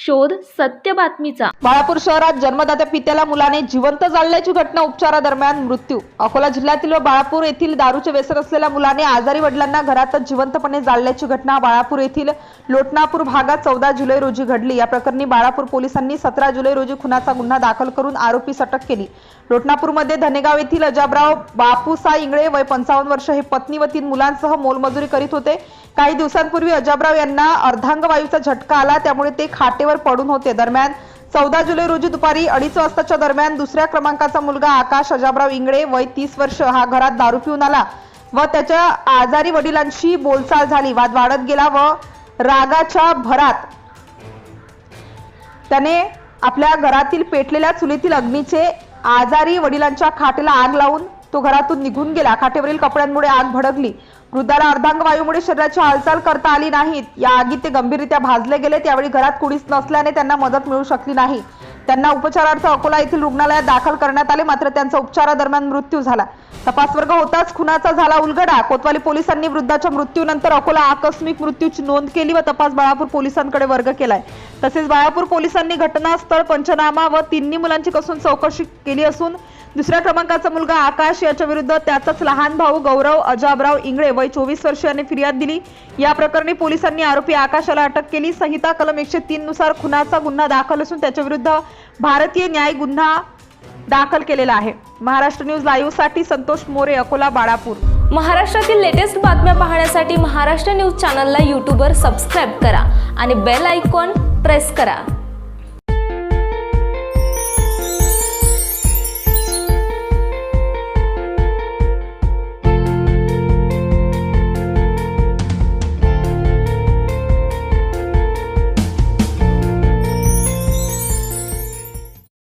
शोध सत्य बातमीचा. बाळापूर शहरात जन्मदात्या पित्याला मुलाने जिवंत जाळल्याची घटना उपचारादरम्यान मृत्यू. अकोला जिल्ह्यातील व बाळापूर येथील दारूचे व्यसन असलेल्या मुलाने आजारी वडिलांना घरातच जिवंतपणे जाळल्याची घटना बाळापूर येथील लोटनापूर भागात चौदा जुलै रोजी घडली. या प्रकरणी बाळापूर पोलिसांनी सतरा जुलै रोजी खुनाचा गुन्हा दाखल करून आरोपीस अटक केली. लोटनापूरमध्ये धनेगाव येथील अजाबराव बापूसा इंगळे वय पंचावन्न वर्ष हे पत्नी व तीन मुलांसह मोलमजुरी करीत होते. काही दिवसांपूर्वी अजाबराव यांना अर्धांगवायूचा झटका आला. त्यामुळे ते खाटे खाटेवर पडून होते. दरम्यान चौदा जुलै रोजी दुपारी अडीच वाजताच्या दरम्यान दुसऱ्या क्रमांकाचा मुलगा आकाश अजाबराव इंगळे वय तीस वर्ष हा घरात दारू पिऊन आला व त्याच्या आजारी वडिलांशी बोलचाल झाली. वाद वाढत गेला व रागाच्या भरात त्याने आपल्या घरातील पेटलेल्या चुलीतील अग्नीचे आजारी वडिलांच्या खाटेला आग लावून तो घरातून निघून गेला. काठेवरील कपड्यांमुळे आग भडकली. वृद्धाला अर्धांग वायूमुळे शरीराची हालचाल करता आली नाहीत. या आगीत ते गंभीररित्या भाजले गेले. त्यावेळी घरात कुणीच नसल्याने त्यांना मदत मिळू शकली नाही. त्यांना उपचारार्थ अकोला येथील रुग्णालयात दाखल करण्यात आले. मात्र त्यांचा उपचारादरम्यान मृत्यू झाला. तपासवर्ग होताच खुनाचा झाला उलगडा. कोतवाली पोलिसांनी वृद्धाच्या मृत्यूनंतर अकोला आकस्मिक मृत्यूची नोंद केली व तपास बाळापूर पोलिसांकडे वर्ग केलाय. तसेच बाळापूर पोलिसांनी घटनास्थळ पंचनामा व तिन्ही मुलांची कसून चौकशी केली असून दुसऱ्या क्रमांकाचा मुलगा आकाश याच्या विरुद्ध त्याचाच लहान भाऊ गौरव अजाबराव इंगळे वय चोवीस वर्षाने फिर्याद दिली. या प्रकरणी पोलिसांनी आरोपी आकाशाला अटक केली. संहिता कलम एकशे तीन नुसार खुनाचा गुन्हा दाखल असून त्याच्या विरुद्ध भारतीय न्याय गुन्हा दाखल केलेला आहे. महाराष्ट्र न्यूज लाईव्हसाठी संतोष मोरे अकोला बाळापूर. महाराष्ट्रातील लेटेस्ट बातम्या पाहण्यासाठी महाराष्ट्र न्यूज चॅनलला यूट्यूबवर सबस्क्राईब करा आणि बेल आयकॉन प्रेस करा.